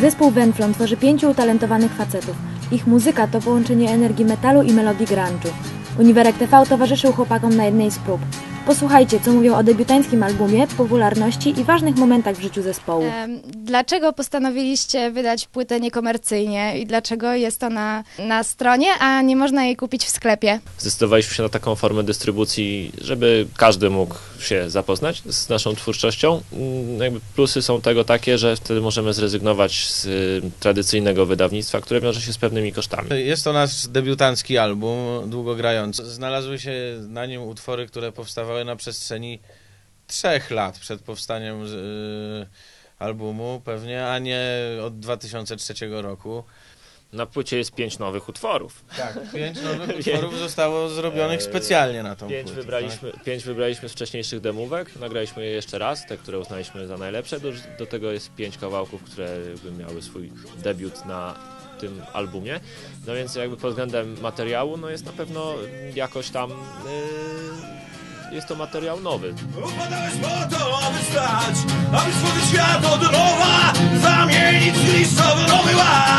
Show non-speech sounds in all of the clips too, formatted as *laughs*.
Zespół Venflon tworzy pięciu utalentowanych facetów. Ich muzyka to połączenie energii metalu i melodii grunge'u. Uniwerek TV towarzyszył chłopakom na jednej z prób. Posłuchajcie, co mówią o debiutanckim albumie, popularności i ważnych momentach w życiu zespołu. Dlaczego postanowiliście wydać płytę niekomercyjnie i dlaczego jest ona na stronie, a nie można jej kupić w sklepie? Zdecydowaliśmy się na taką formę dystrybucji, żeby każdy mógł się zapoznać z naszą twórczością. Mm, Jakby plusy są tego takie, że wtedy możemy zrezygnować z y, tradycyjnego wydawnictwa, które wiąże się z pewnymi kosztami. Jest to nasz debiutancki album, długogrający. Znalazły się na nim utwory, które powstawały na przestrzeni trzech lat przed powstaniem y, albumu pewnie, a nie od 2003 roku. Na płycie jest pięć nowych utworów. Tak, pięć nowych *laughs* utworów zostało zrobionych specjalnie na tą Pięć płytę. wybraliśmy, pięć wybraliśmy z wcześniejszych demówek, nagraliśmy je jeszcze raz, te, które uznaliśmy za najlepsze. Do, do tego jest pięć kawałków, które jakby miały swój debiut na tym albumie. No więc jakby pod względem materiału, no jest na pewno jakoś tam... Yy, jest to materiał nowy. Upadałeś po to, aby stać, aby stworzyć świat od nowa, zamienić listowy nowy ład,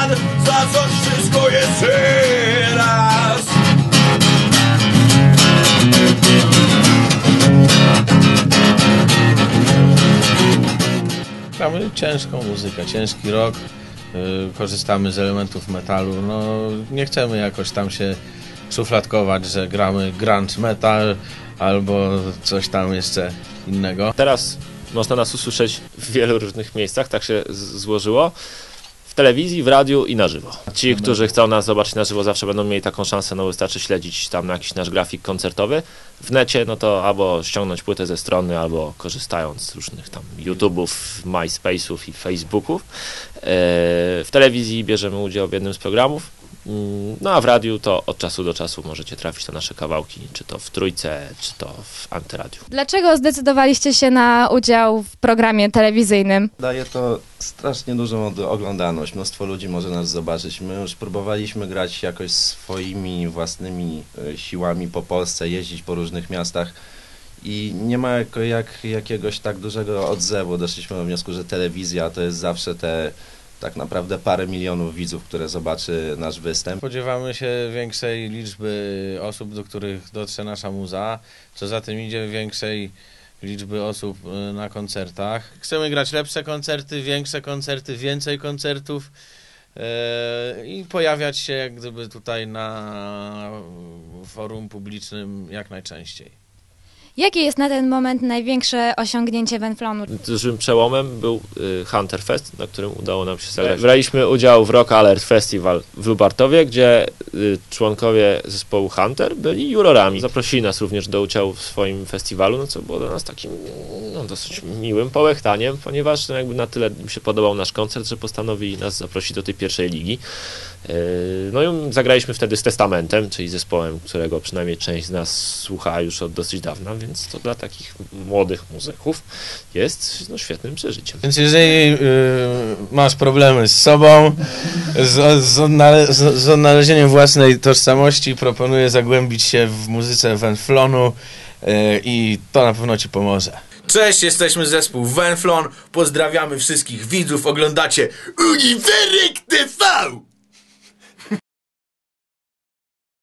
ciężką muzykę, ciężki rock, y, korzystamy z elementów metalu. No, nie chcemy jakoś tam się szufladkować, że gramy grunge metal albo coś tam jeszcze innego. Teraz można nas usłyszeć w wielu różnych miejscach, tak się złożyło. Telewizji, w radiu i na żywo. Ci, którzy chcą nas zobaczyć na żywo, zawsze będą mieli taką szansę, no wystarczy śledzić tam jakiś nasz grafik koncertowy. W necie, no to albo ściągnąć płytę ze strony, albo korzystając z różnych tam YouTube'ów, MySpace'ów i Facebooków. E, W telewizji bierzemy udział w jednym z programów. Mm, No a w radiu to od czasu do czasu możecie trafić na nasze kawałki, czy to w Trójce, czy to w Antyradiu. Dlaczego zdecydowaliście się na udział w programie telewizyjnym? Daje to strasznie dużą oglądalność. Mnóstwo ludzi może nas zobaczyć. My już próbowaliśmy grać jakoś swoimi własnymi e, siłami po Polsce, jeździć po różnych miastach i nie ma jako, jak, jakiegoś tak dużego odzewu. Doszliśmy do wniosku, że telewizja to jest zawsze te tak naprawdę parę milionów widzów, które zobaczy nasz występ. Spodziewamy się większej liczby osób, do których dotrze nasza muza, co za tym idzie większej liczby osób y, na koncertach. Chcemy grać lepsze koncerty, większe koncerty, więcej koncertów y, i pojawiać się jak gdyby tutaj na forum publicznym jak najczęściej. Jakie jest na ten moment największe osiągnięcie Venflonu? Dużym przełomem był y, Hunter Fest, na którym udało nam się zagrać. Braliśmy udział w Rock Alert Festival w Lubartowie, gdzie y, członkowie zespołu Hunter byli jurorami. Zaprosili nas również do udziału w swoim festiwalu, no co było dla nas takim no, dosyć miłym połechtaniem, ponieważ no, jakby na tyle im się podobał nasz koncert, że postanowili nas zaprosić do tej pierwszej ligi. Y, No i zagraliśmy wtedy z Testamentem, czyli zespołem, którego przynajmniej część z nas słucha już od dosyć dawna, więc to dla takich młodych muzyków jest no, świetnym przeżyciem. Więc jeżeli y, masz problemy z sobą, z, z, odnale, z, z odnalezieniem własnej tożsamości, proponuję zagłębić się w muzyce Venflonu y, i to na pewno ci pomoże. Cześć, jesteśmy zespół Venflon, pozdrawiamy wszystkich widzów, oglądacie Uniwerek TV!